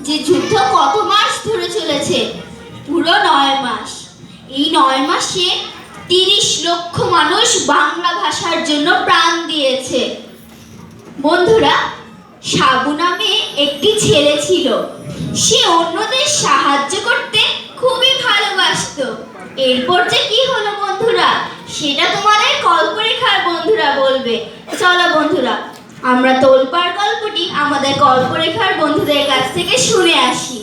যে যুদ্ধ কত মাস ধরে চলেছে? পুরো নয় মাস। এই নয় মাসে তিরিশ লক্ষ মানুষ বাংলা ভাষার জন্য প্রাণ দিয়েছে। বন্ধুরা, সাবু নামে একটি ছেলে ছিল। সে অন্যদের সাহায্য করতে খুবই ভালোবাসতো। এরপর যে কি হলো বন্ধুরা, সেটা তোমাদের কল্পরেখার বন্ধুরা বলবে। চলো আমরা তোলপাড় গল্পটি আমাদের কল্পরেখার বন্ধুদের কাছ থেকে শুনে আসি।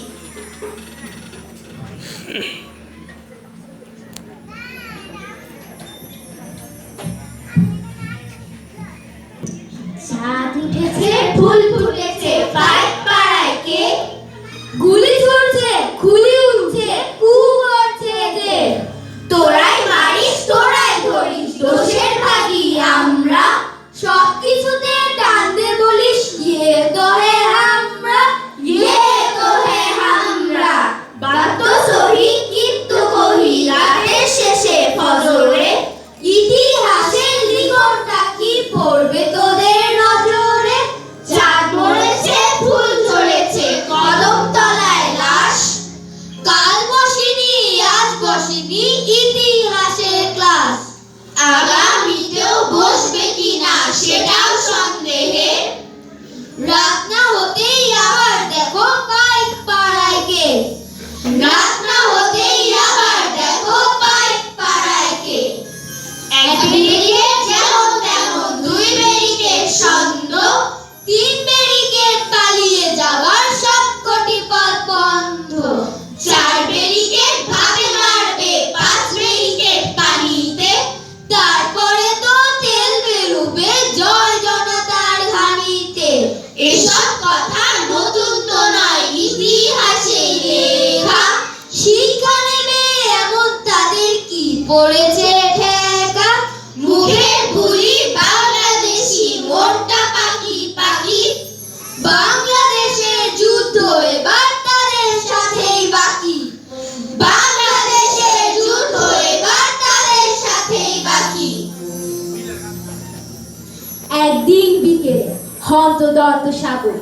হন্তদন্ত সাগর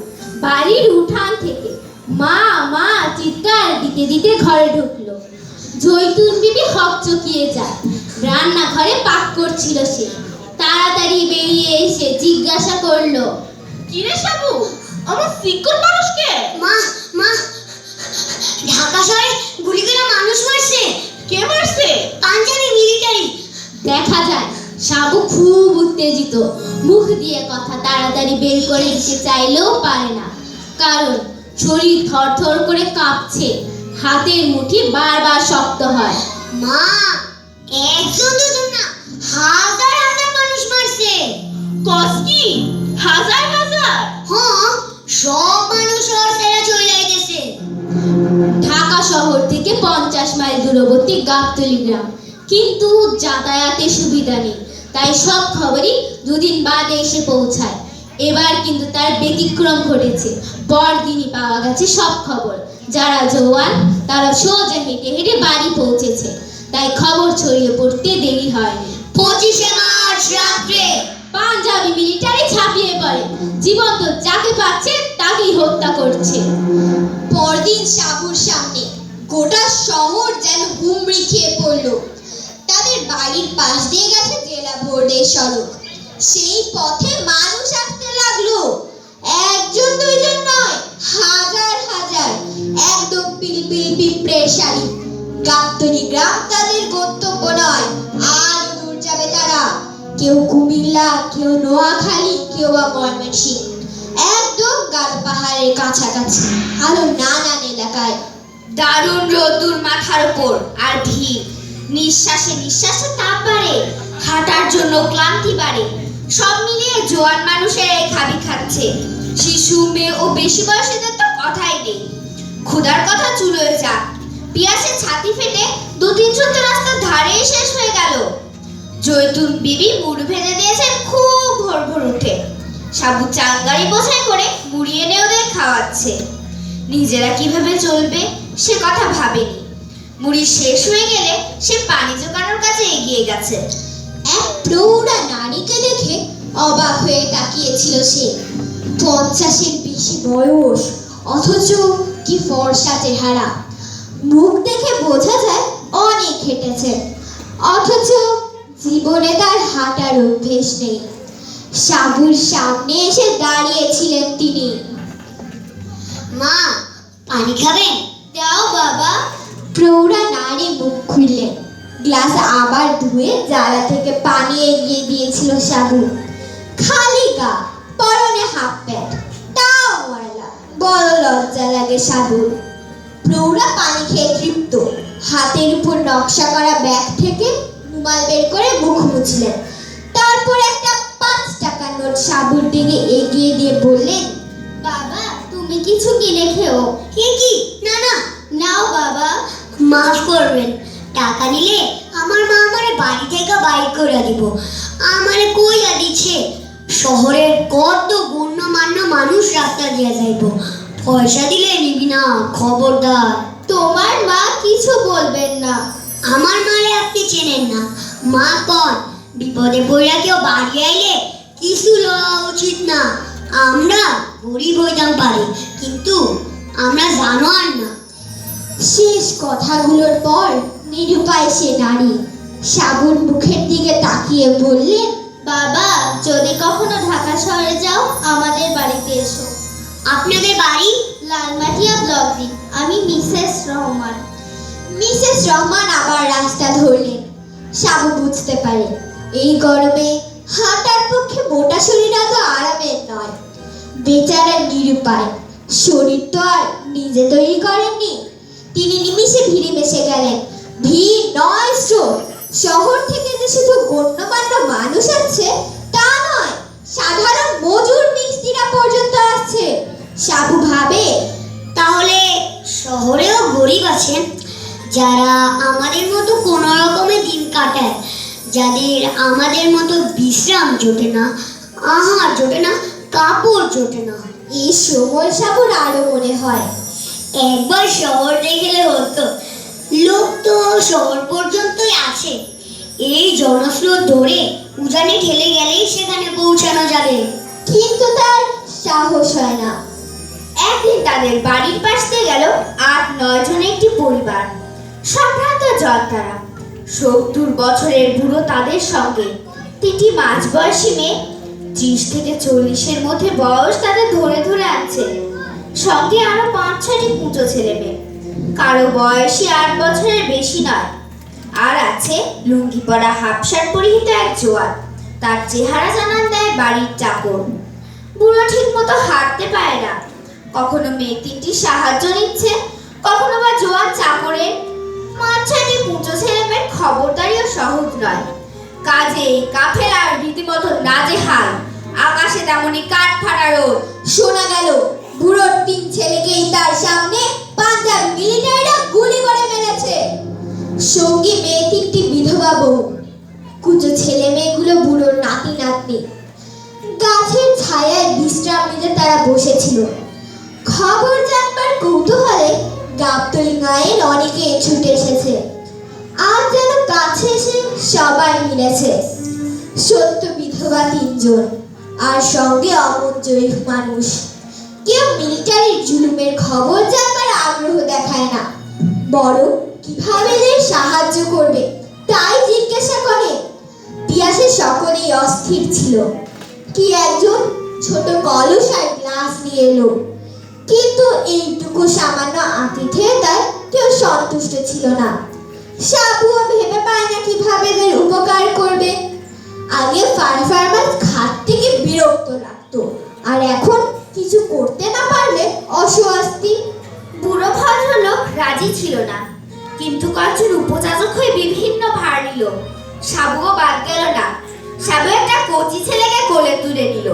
বাড়ির উঠান থেকে মা মা চিৎকার দিতে দিতে ঘরে ঢুকলো। জৈতুন বিবি হক চকিয়ে যায়। রান্নাঘরে পাক করছিল সে। তাড়াতাড়ি বেরিয়ে এসে জিজ্ঞাসা করল কিরে সাবু আমার সিকর মানুষকে মা মা ঢাকা শহরে গুলি করে মানুষ মারছে। কে মারছে? পাঞ্জাবি মিলিটারি। দেখা যায় সাবু খুব উত্তেজিত। মুখ দিয়ে কথা তাড়াতাড়ি বের করে দিতে চাইলেও পারে না। কারণ শরীর থরথর করে কাঁপছে। হাতের মুঠি বারবার শক্ত হয়। মা একজন দুজন না হাজার হাজার মানুষ মারছে। কস কি? হাজার হাজার? হ্যাঁ সব মানুষ ছেড়ে চলে গেছে ঢাকা শহর থেকে পঞ্চাশ মাইল দূরবর্তী গাবতলি গ্রাম। কিন্তু যাতায়াতের সুবিধা নেই। তাই সব খবরই দুদিন বাদে এসে পৌঁছায়। এবার কিন্তু তার ব্যতিক্রম ঘটেছে। পরদিনই পাওয়া গেছে সব খবর। যারা জওয়ান, তারা সোজা হেঁটে হেঁটে বাড়ি পৌঁছেছে। তাই খবর ছড়িয়ে পড়তে দেরি হয় পঁচিশে মার্চ রাত্রে পাঞ্জাবি মিলিটারি ছাপিয়ে পড়ে। জীবন্ত যাকে পাচ্ছে তাকেই হত্যা করছে। পরদিন সাবুর সামনে গোটা শহর যেন হুমড়ি খেয়ে পড়ল। বাড়ির পাশ দিয়ে গেছে জেলা বোর্ডের সড়ক। সেই পথে মানুষ আসতে লাগল। একজন, দুইজন নয়, হাজার হাজার। একদম পিলপিল পিঁপড়ের শাড়ি গাবতলি গ্রাম তাদের গন্তব্য নয়। আরও দূর যাবে তারা। কেউ কুমিল্লা, কেউ নোয়াখালী, কেউ বা ময়মনসিংহ। একদম গাঢ় পাহাড়ের কাছাকাছি, আরও নানান এলাকায়। দারুণ রোদ্দুর মাথার উপর আর ভিড়। নিঃশ্বাসে নিঃশ্বাসে তাপ বাড়ে হাঁটার জন্য ক্লান্তি বাড়ে। সব মিলিয়ে জোয়ান মানুষের এই খাবি খাচ্ছে। শিশু, মেয়ে ও বেশি বয়সীদের তো কথাই নেই। ক্ষুধার কথা চুলোয় যা। পিয়াসে ছাতি ফেটে দু তিনশো তো রাস্তার ধারেই শেষ হয়ে গেল। জৈতুন বিবি মুড় ভেজে দিয়েছেন খুব ভোর ভোর উঠে। সাবু চাঙ্গারি বোঝাই করে মুড়ি এনে ওদের খাওয়াচ্ছে। নিজেরা কীভাবে চলবে সে কথা ভাবেনি। মুড়ি শেষ হয়ে গেলে সে পানি জোগানোর কাছে এগিয়ে গেছে। এক প্রৌঢ়া নারীকে দেখে অবাক হয়ে তাকিয়েছিল সে। পঞ্চাশের বেশি বয়স, অথচ কি ফর্সা চেহারা। মুখ দেখে বোঝা যায় অনেক হেঁটেছে, অথচ জীবনে তার হাঁটার অভ্যেস নেই। সাবুর সামনে এসে দাঁড়িয়েছিলেন তিনি। মা, পানি খাবেন? দাও বাবা। প্রৌঢ়া নারী মুখ খুললেন গ্লাস আবার ধুয়ে জ্বালা থেকে পানি এগিয়ে দিয়েছিল সাবু খালি গা, পরনে হাফ প্যান্ট। তাও ময়লা, বড় লজ্জা লাগে সাবুর প্রৌঢ়া পানি খেয়ে তৃপ্ত। হাতের উপর নকশা করা ব্যাগ থেকে রুমাল বের করে মুখ মুছলেন। তারপর একটা পাঁচ টাকার নোট সাবুর দিকে এগিয়ে দিয়ে বললেন, বাবা, তুমি কিছু কিনে খেও। কে কি? না না, নাও বাবা। মাফ করবেন। টাকা নিলে আমার মা আমারে বাড়ি থেকে বাইর করে দিব। আমারে কইয়া দিচ্ছে, শহরের কত গণ্যমান্য মানুষ রাস্তা দিয়ে যাইব। পয়সা দিলে নিবি না, খবরদার। তোমার মা কিছু বলবেন না। আমার মারে আপনি চেনেন না। মা কন, বিপদে পড়া কেউ বাড়ি আইলে কিছু লওয়া উচিত না। আমরা গরিব হইতাম পারি, কিন্তু আমরা জানোয়ার না। শেষ কথাগুলোর পর নিরুপায় সে নারী সাবুর মুখের দিকে তাকিয়ে বললেন বাবা, যদি কখনো ঢাকা শহরে যাও, আমাদের বাড়িতে এসো। আপনাদের বাড়ি লালমাটিয়া ব্লক। দিন আমি মিসেস রহমান। মিসেস রহমান আবার রাস্তা ধরলেন। সাবু বুঝতে পারে, এই গরমে হাঁটার পক্ষে মোটা শরীর এত আরামের নয়। বেচারা নিরুপায়, শরীর তো আর নিজে তৈরি করেননি। তিনি নিমিষে ভিড়ে মিশে গেলেন। ভিড় নয় স্রোত। শহর থেকে যে শুধু গণ্যমান্য মানুষ আছে তা নয়, সাধারণ মজুর মিস্ত্রিরা পর্যন্ত আসছে। সাবু ভাবে, তাহলে শহরেও গরিব আছে, যারা আমাদের মতো কোনো রকমে দিন কাটায়, যাদের আমাদের মতো বিশ্রাম জোটে না, আহার জোটে না, কাপড় জোটে না? এই সময় সাবুর আরও মনে হয়। একবার শহর দেখলে হতো। লোক তো শহর পর্যন্তই আছে। এই জনস্রোত ধরে উজানে ঠেলে গেলেই সেখানে পৌঁছানো যাবে। কিন্তু তার সাহস হয় না। একদিন তাদের বাড়ির পাশ গেল আট, নয় জনের একটি পরিবার। সম্ভ্রান্ত জনতারা। সত্তর বছরের বুড়ো তাদের সঙ্গে। তিনটি মাঝ বয়সী মেয়ে। ত্রিশ থেকে চল্লিশের মধ্যে বয়স তাদের ধরে ধরে আছে। সঙ্গে আরও ছয়টি কুঁচো ছেলে মেয়ে কারও বয়সী আট বছরের বেশি নয়। আর আছে লুঙ্গি পরা হাফ শার্ট পরিহিত এক জোয়ান। তার চেহারা জানান দেয় বাড়ির চাকর। বুড়ো ঠিক মতো হাঁটতে পারে না। কখনো মেয়ে তিনটি সাহায্য নিচ্ছে, কখনো বা জোয়ান চাকরের। মাঝাটি পুজো ছেলে মেয়ের খবরদারিও সহজ নয়। কাজে কাফেলার রীতিমতো নাজেহাল। আকাশে তেমনি কাঠ ফাটা রোদ শোনা গেল। বুড়োর তিন ছেলেকেই তার সামনে পাঞ্জাব মিলিটারিরা গুলি করে মেরেছে। সঙ্গী মেয়ে তিনটি বিধবা বউ। কুচো ছেলে মেয়েগুলো বুড়োর নাতি নাতনি। গাছের ছায়ায় বিশ্রাম নিতে তারা বসেছিল। খবর জানবার কৌতূহলে গাবতলি গায়ের অনেকে ছুটে এসেছে। আর যেন কাছে এসে সবাই মিলেছে। সত্য বিধবা তিনজন। আর সঙ্গে অমন জয়ীফ মানুষ। কেউ মিলিটারির জুলুমের খবর জানবার আগ্রহ দেখায় না। বড় কীভাবে সাহায্য করবে, তাই জিজ্ঞাসা করে। পিয়াসে সকলেই অস্থির ছিল। কি একজন ছোট কলস আর গ্লাস নিয়ে এলো। কিন্তু এইটুকু সামান্য আতিথেয়তায় কেউ সন্তুষ্ট ছিল না। সাবুও ভেবে পায় না কীভাবে এদের উপকার করবে। আগে ফার্ম ফার্মার খাট থেকে বিরক্ত লাগতো, আর এখন কিছু করতে না পারলে অস্বস্তি, বুড়ো ভদ্রলোক রাজি ছিল না। কিন্তু কয়েকজন উপযাচক হয়ে বিভিন্ন ভার নিল। সাবুও বাদ গেল না। সাবু একটা কচি ছেলেকে কোলে তুলে নিল।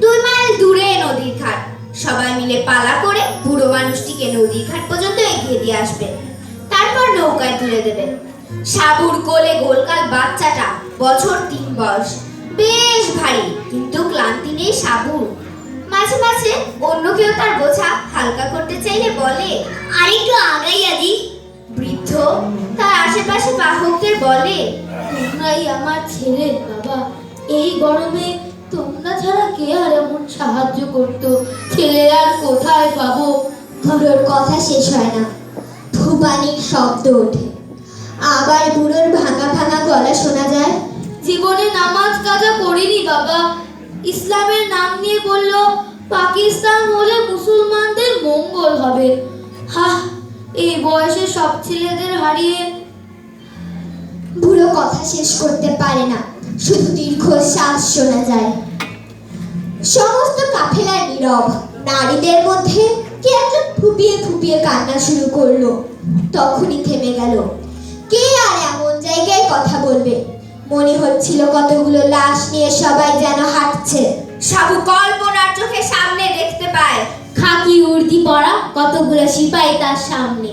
দুই মাইল দূরে নদীর ঘাট। সবাই মিলে পালা করে বুড়ো মানুষটিকে নদীর ঘাট পর্যন্ত এগিয়ে দিয়ে আসবে। তারপর নৌকায় তুলে দেবে। সাবুর কোলে গোলকাল বাচ্চাটা, বছর তিন বয়স। বেশ ভারী, কিন্তু ক্লান্তি নেই সাবুর। মাঝে মাঝে অন্য কেউ তার বোঝা হালকা করতে চাইলে বলে, আরেকটু আগাইয়া দি বৃদ্ধ তার আশেপাশে বাহকদের বলে, তোমরাই আমার ছেলে বাবা। এই গরমে তোমরা ছাড়া কে আর এমন সাহায্য করতো? ছেলে আর কোথায় পাবো? বুড়োর কথা শেষ হয় না। ধূপানির শব্দ ওঠে। আবার বুড়োর ভাঙা ভাঙা গলা শোনা যায়, জীবনে নামাজ কাজা করিনি বাবা। ইসলামের নাম নিয়ে বলল, পাকিস্তান হলে মুসলমানদের মঙ্গল হবে। হা এই বয়সে সব ছেলেদের হারিয়ে বুড়ো কথা শেষ করতে পারে না। শুধু দীর্ঘ শ্বাস শোনা যায়। সমস্ত কাফেলা নীরব। নারীদের মধ্যে কে একজন ফুপিয়ে ফুপিয়ে কান্না শুরু করল? তখনই থেমে গেল। কে আর এমন জায়গায় কথা বলবে? মনে হচ্ছিল কতগুলো লাশ নিয়ে সবাই যেন হাঁটছে। সাবু কল্পনার চোখে সামনে দেখতে পায়। খাকি উর্দি পরা কতগুলো সিপাহী তার সামনে।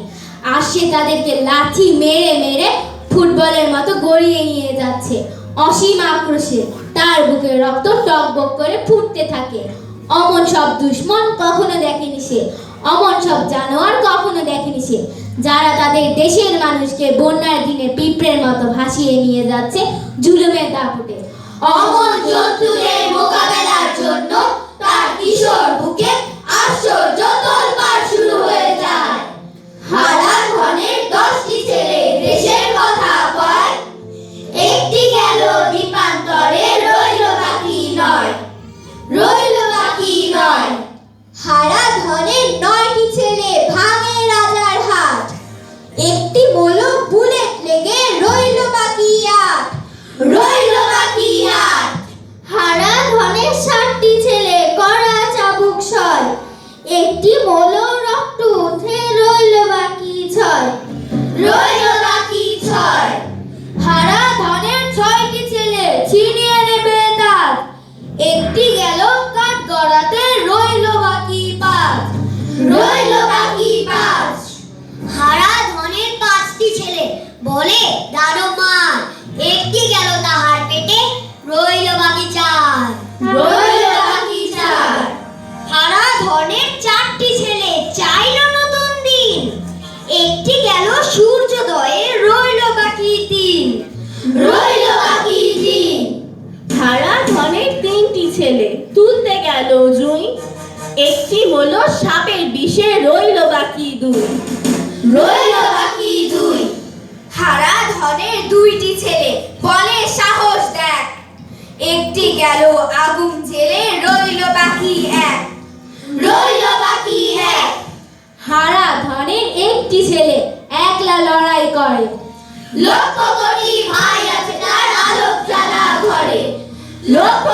আর সে তাদেরকে লাঠি মেরে মেরে ফুটবলের মতো গড়িয়ে নিয়ে যাচ্ছে। অসীম আক্রোশে তার বুকে রক্ত টকবক করে ফুটতে থাকে। অমন সব দুশ্মন কখনো দেখেনি সে। অমন সব জানোয়ার কখনো দেখেনি সে। যারা তাদের দেশের মানুষকে বন্যার দিনে পিঁপড়ের মতো ভাসিয়ে নিয়ে যাচ্ছে জুলুমের দাপুটে। অমন জন্তুদের মোকাবেলার জন্য তার কিশোর বুকে আশ্চর্য তোলপাড় শুরু হয়ে যায়। রইল বাকি আট হারা ধনের ষাটটি ছেলে, করা চাবুক ছয়। একটি মোলো রক্ত উঠে রইল বাকি ছয়। রইল বাকি ছয়। হারা ধনের ছয়টি ছেলে, ছিনিয়ে নেবে তার। একটি গেল কাঠ গড়াতে, রইল বাকি পাঁচ। রইল বাকি পাঁচ। হারা ধনের পাঁচটি ছেলে, বলে দারোমান একটি হারা চারটি ছেলে চাইল নতুন দিন। একটি গেল সূর্যোদয়ে রইল বাকি তিন রইল বাকি দিন। হারা ধনের তিনটি ছেলে তুলতে গেল জুই। একটি হলো সাপের বিষে রইল বাকি দুই। রইল বাকি দুই। হারা ধনের দুইটি ছেলে বলে সাহস একলা লড়াই করে। লক্ষ কোটি ভাই আছে তার আলোক জ্বালা ঘরে। লক্ষ